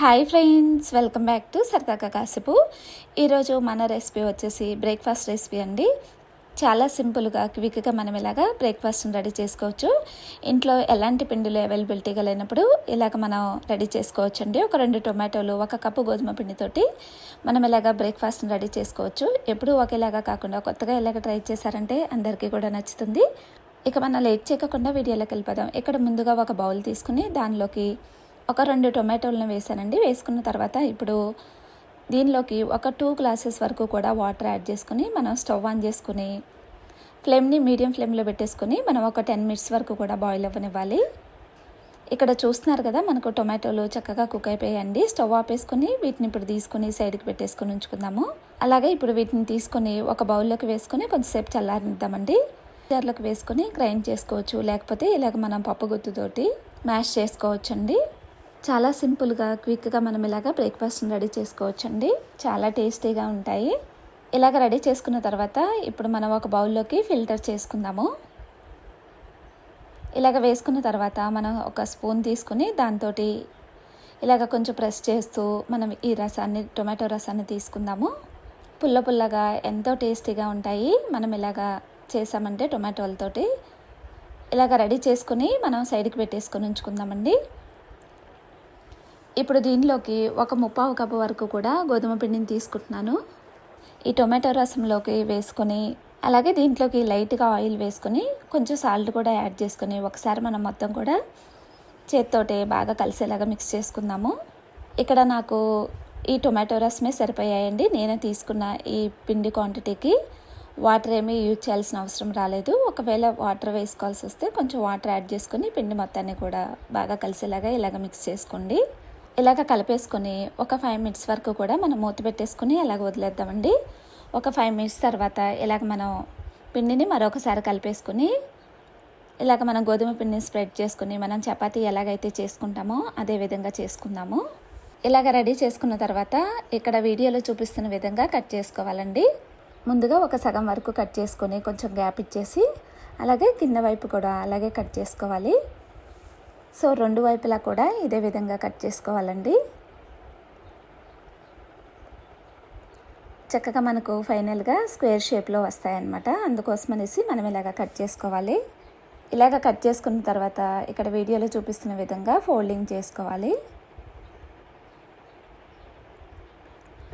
Hi friends welcome back to సరదాగా కాసేపు ఈరోజు మన రెసిపీ వచ్చేసి బ్రేక్ఫాస్ట్ రెసిపీ అండి. చాలా సింపుల్గా క్విక్గా మనం ఇలాగా బ్రేక్ఫాస్ట్ని రెడీ చేసుకోవచ్చు. ఇంట్లో ఎలాంటి పిండిలు అవైలబిలిటీగా లేనప్పుడు ఇలాగ మనం రెడీ చేసుకోవచ్చు అండి. ఒక రెండు టొమాటోలు ఒక కప్పు గోధుమ పిండితోటి మనం ఇలాగ బ్రేక్ఫాస్ట్ని రెడీ చేసుకోవచ్చు. ఎప్పుడూ ఒకేలాగా కాకుండా కొత్తగా ఇలాగ ట్రై చేశారంటే అందరికీ కూడా నచ్చుతుంది. ఇక మనం లేట్ చేయకుండా వీడియోలోకి వెళ్ళిపోదాం. ఇక్కడ ముందుగా ఒక బౌల్ తీసుకుని దానిలోకి ఒక రెండు టొమాటోలను వేసానండి. వేసుకున్న తర్వాత ఇప్పుడు దీనిలోకి ఒక టూ గ్లాసెస్ వరకు కూడా వాటర్ యాడ్ చేసుకుని మనం స్టవ్ ఆన్ చేసుకుని ఫ్లేమ్ని మీడియం ఫ్లేమ్లో పెట్టేసుకుని మనం ఒక టెన్ మినిట్స్ వరకు కూడా బాయిల్ అవ్వనివ్వాలి. ఇక్కడ చూస్తున్నారు కదా మనకు టొమాటోలు చక్కగా కుక్ అయిపోయాయండి. స్టవ్ ఆపేసుకుని వీటిని ఇప్పుడు తీసుకుని సైడ్కి పెట్టేసుకుని ఉంచుకుందాము. అలాగే ఇప్పుడు వీటిని తీసుకొని ఒక బౌల్లోకి వేసుకొని కొంచెంసేపు చల్లారిద్దామండి జార్లోకి వేసుకొని గ్రైండ్ చేసుకోవచ్చు లేకపోతే ఇలాగ మనం పప్పు గుత్తుతోటి మ్యాష్ చేసుకోవచ్చండి. చాలా సింపుల్గా క్విక్గా మనం ఇలాగ బ్రేక్ఫాస్ట్ని రెడీ చేసుకోవచ్చండి. చాలా టేస్టీగా ఉంటాయి. ఇలాగ రెడీ చేసుకున్న తర్వాత ఇప్పుడు మనం ఒక బౌల్లోకి ఫిల్టర్ చేసుకుందాము. ఇలాగ వేసుకున్న తర్వాత మనం ఒక స్పూన్ తీసుకుని దాంతో ఇలాగ కొంచెం ప్రెస్ చేస్తూ మనం ఈ రసాన్ని టొమాటో రసాన్ని తీసుకుందాము. పుల్ల పుల్లగా ఎంతో టేస్టీగా ఉంటాయి. మనం ఇలాగ చేసామంటే టొమాటోలతోటి. ఇలాగ రెడీ చేసుకుని మనం సైడ్కి పెట్టేసుకొని ఉంచుకుందామండి. ఇప్పుడు దీనిలోకి ఒక ముప్పావు కప్పు వరకు కూడా గోధుమ పిండిని తీసుకుంటున్నాను. ఈ టొమాటో రసంలోకి వేసుకొని అలాగే దీంట్లోకి లైట్గా ఆయిల్ వేసుకొని కొంచెం సాల్ట్ కూడా యాడ్ చేసుకొని ఒకసారి మనం మొత్తం కూడా చేత్తోటి బాగా కలిసేలాగా మిక్స్ చేసుకుందాము. ఇక్కడ నాకు ఈ టొమాటో రసమే సరిపోయాయండి. నేనే తీసుకున్న ఈ పిండి క్వాంటిటీకి వాటర్ ఏమీ యూజ్ చేయాల్సిన అవసరం రాలేదు. ఒకవేళ వాటర్ వేసుకోవాల్సి వస్తే కొంచెం వాటర్ యాడ్ చేసుకొని పిండి మొత్తాన్ని కూడా బాగా కలిసేలాగా ఇలాగ మిక్స్ చేసుకోండి. ఇలాగ కలిపేసుకొని ఒక ఫైవ్ మినిట్స్ వరకు కూడా మనం మూత పెట్టేసుకుని అలాగ వదిలేద్దామండి. ఒక ఫైవ్ మినిట్స్ తర్వాత ఇలాగ మనం పిండిని మరొకసారి కలిపేసుకుని ఇలాగ మనం గోధుమ పిండిని స్ప్రెడ్ చేసుకుని మనం చపాతీ ఎలాగైతే చేసుకుంటామో అదే విధంగా చేసుకుందాము. ఇలాగ రెడీ చేసుకున్న తర్వాత ఇక్కడ వీడియోలో చూపిస్తున్న విధంగా కట్ చేసుకోవాలండి. ముందుగా ఒక సగం వరకు కట్ చేసుకొని కొంచెం గ్యాప్ ఇచ్చేసి అలాగే కింద వైపు కూడా అలాగే కట్ చేసుకోవాలి. సో రెండు వైపులా కూడా ఇదే విధంగా కట్ చేసుకోవాలండి. చక్కగా మనకు ఫైనల్గా స్క్వేర్ షేప్లో వస్తాయన్నమాట. అందుకోసం అనేసి మనం ఇలాగ కట్ చేసుకోవాలి. ఇలాగ కట్ చేసుకున్న తర్వాత ఇక్కడ వీడియోలో చూపిస్తున్న విధంగా ఫోల్డింగ్ చేసుకోవాలి.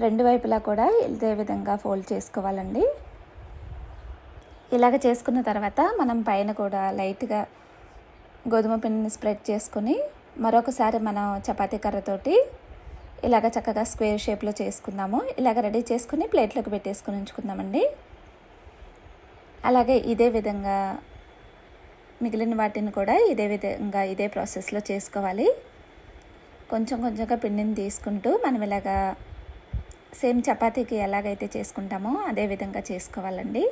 రెండు వైపులా కూడా ఇదే విధంగా ఫోల్డ్ చేసుకోవాలండి. ఇలాగ చేసుకున్న తర్వాత మనం పైన కూడా లైట్గా గోధుమ పిండిని స్ప్రెడ్ చేసుకుని మరొకసారి మనం చపాతీ కర్రతోటి ఇలాగ చక్కగా స్క్వేర్ షేప్లో చేసుకుందాము. ఇలాగ రెడీ చేసుకుని ప్లేట్లోకి పెట్టేసుకుని ఉంచుకుందామండి. అలాగే ఇదే విధంగా మిగిలిన వాటిని కూడా ఇదే విధంగా ఇదే ప్రాసెస్లో చేసుకోవాలి. కొంచెం కొంచెంగా పిండిని తీసుకుంటూ మనం ఇలాగా సేమ్ చపాతీకి ఎలాగైతే చేసుకుంటామో అదే విధంగా చేసుకోవాలండి.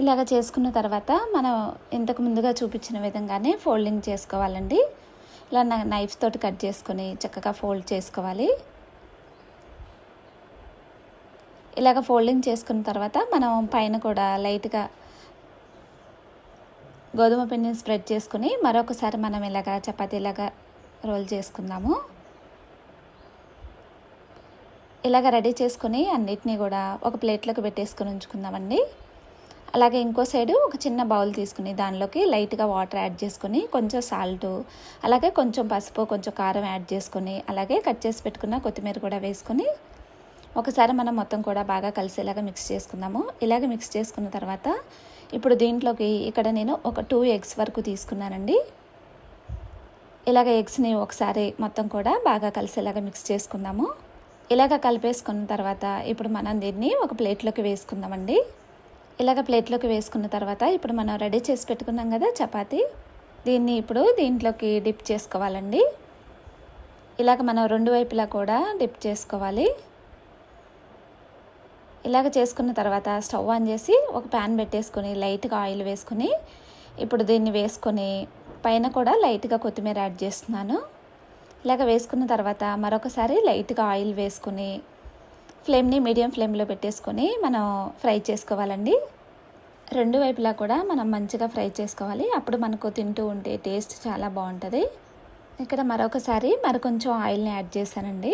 ఇలాగ చేసుకున్న తర్వాత మనం ఇంతకు ముందుగా చూపించిన విధంగానే ఫోల్డింగ్ చేసుకోవాలండి. ఇలా నైఫ్ తోటి కట్ చేసుకొని చక్కగా ఫోల్డ్ చేసుకోవాలి. ఇలాగ ఫోల్డింగ్ చేసుకున్న తర్వాత మనం పైన కూడా లైట్గా గోధుమ పిండిని స్ప్రెడ్ చేసుకుని మరొకసారి మనం ఇలాగ చపాతీలాగా రోల్ చేసుకుందాము. ఇలాగ రెడీ చేసుకుని అన్నిటినీ కూడా ఒక ప్లేట్లోకి పెట్టేసుకొని ఉంచుకుందామండి. అలాగే ఇంకో సైడు ఒక చిన్న బౌల్ తీసుకుని దానిలోకి లైట్గా వాటర్ యాడ్ చేసుకుని కొంచెం సాల్ట్ అలాగే కొంచెం పసుపు కొంచెం కారం యాడ్ చేసుకొని అలాగే కట్ చేసి పెట్టుకున్న కొత్తిమీర కూడా వేసుకొని ఒకసారి మనం మొత్తం కూడా బాగా కలిసేలాగా మిక్స్ చేసుకుందాము. ఇలాగ మిక్స్ చేసుకున్న తర్వాత ఇప్పుడు దీంట్లోకి ఇక్కడ నేను ఒక టూ ఎగ్స్ వరకు తీసుకున్నానండి. ఇలాగ ఎగ్స్ని ఒకసారి మొత్తం కూడా బాగా కలిసేలాగా మిక్స్ చేసుకుందాము. ఇలాగ కలిపేసుకున్న తర్వాత ఇప్పుడు మనం దీన్ని ఒక ప్లేట్లోకి వేసుకుందామండి. ఇలాగ ప్లేట్లోకి వేసుకున్న తర్వాత ఇప్పుడు మనం రెడీ చేసి పెట్టుకున్నాం కదా చపాతీ. దీన్ని ఇప్పుడు దీంట్లోకి డిప్ చేసుకోవాలండి. ఇలాగ మనం రెండు వైపులా కూడా డిప్ చేసుకోవాలి. ఇలాగ చేసుకున్న తర్వాత స్టవ్ ఆన్ చేసి ఒక ప్యాన్ పెట్టేసుకొని లైట్గా ఆయిల్ వేసుకొని ఇప్పుడు దీన్ని వేసుకొని పైన కూడా లైట్గా కొత్తిమీర యాడ్ చేస్తున్నాను. ఇలాగ వేసుకున్న తర్వాత మరొకసారి లైట్గా ఆయిల్ వేసుకుని ఫ్లేమ్ని మీడియం ఫ్లేమ్లో పెట్టేసుకొని మనం ఫ్రై చేసుకోవాలండి. రెండు వైపులా కూడా మనం మంచిగా ఫ్రై చేసుకోవాలి. అప్పుడు మనకు తింటూ ఉంటే టేస్ట్ చాలా బాగుంటుంది. ఇక్కడ మరొకసారి మరి కొంచెం ఆయిల్ని యాడ్ చేశానండి.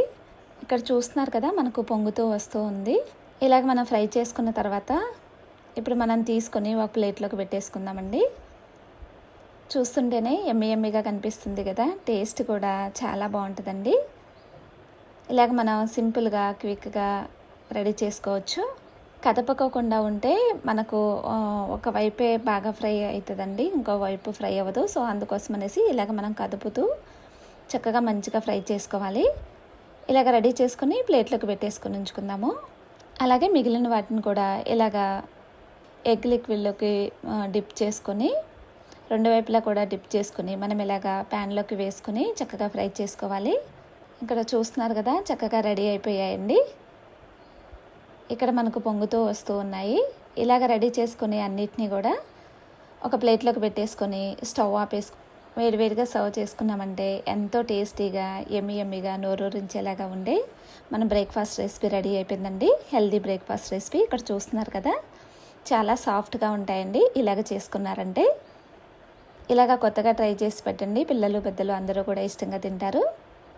ఇక్కడ చూస్తున్నారు కదా మనకు పొంగుతూ వస్తూ ఉంది. ఇలాగ మనం ఫ్రై చేసుకున్న తర్వాత ఇప్పుడు మనం తీసుకొని ఒక ప్లేట్లోకి పెట్టేసుకుందామండి. చూస్తుంటేనే ఎమ్మి ఎమ్మిగా కనిపిస్తుంది కదా టేస్ట్ కూడా చాలా బాగుంటుందండి. ఇలాగ మనం సింపుల్గా క్విక్గా రెడీ చేసుకోవచ్చు. కదపకోకుండా ఉంటే మనకు ఒకవైపే ఒక వైపే బాగా ఫ్రై అవుతుందండి ఇంకో వైపు ఫ్రై అవ్వదు. సో అందుకోసం అనేసి ఇలాగ మనం కదుపుతూ చక్కగా మంచిగా ఫ్రై చేసుకోవాలి. ఇలాగ రెడీ చేసుకుని ప్లేట్లోకి పెట్టేసుకొని ఉంచుకుందాము. అలాగే మిగిలిన వాటిని కూడా ఇలాగ ఎగ్ లిక్విడ్లోకి డిప్ చేసుకొని రెండు వైపులా కూడా డిప్ చేసుకుని మనం ఇలాగ ప్యాన్లోకి వేసుకుని చక్కగా ఫ్రై చేసుకోవాలి. ఇక్కడ చూస్తున్నారు కదా చక్కగా రెడీ అయిపోయాయండి. ఇక్కడ మనకు పొంగుతూ వస్తూ ఉన్నాయి. ఇలాగ రెడీ చేసుకుని అన్నిటినీ కూడా ఒక ప్లేట్లోకి పెట్టేసుకొని స్టవ్ ఆపేసుకు వేడివేడిగా సర్వ్ చేసుకున్నామంటే ఎంతో టేస్టీగా ఎమ్మి ఎమ్మిగా నోరూరించేలాగా ఉండే మన బ్రేక్ఫాస్ట్ రెసిపీ రెడీ అయిపోయిందండి. హెల్దీ బ్రేక్ఫాస్ట్ రెసిపీ ఇక్కడ చూస్తున్నారు కదా. చాలా సాఫ్ట్గా ఉంటాయండి. ఇలాగ చేసుకున్నారంటే. ఇలాగ కొత్తగా ట్రై చేసి పెట్టండి. పిల్లలు పెద్దలు అందరూ కూడా ఇష్టంగా తింటారు.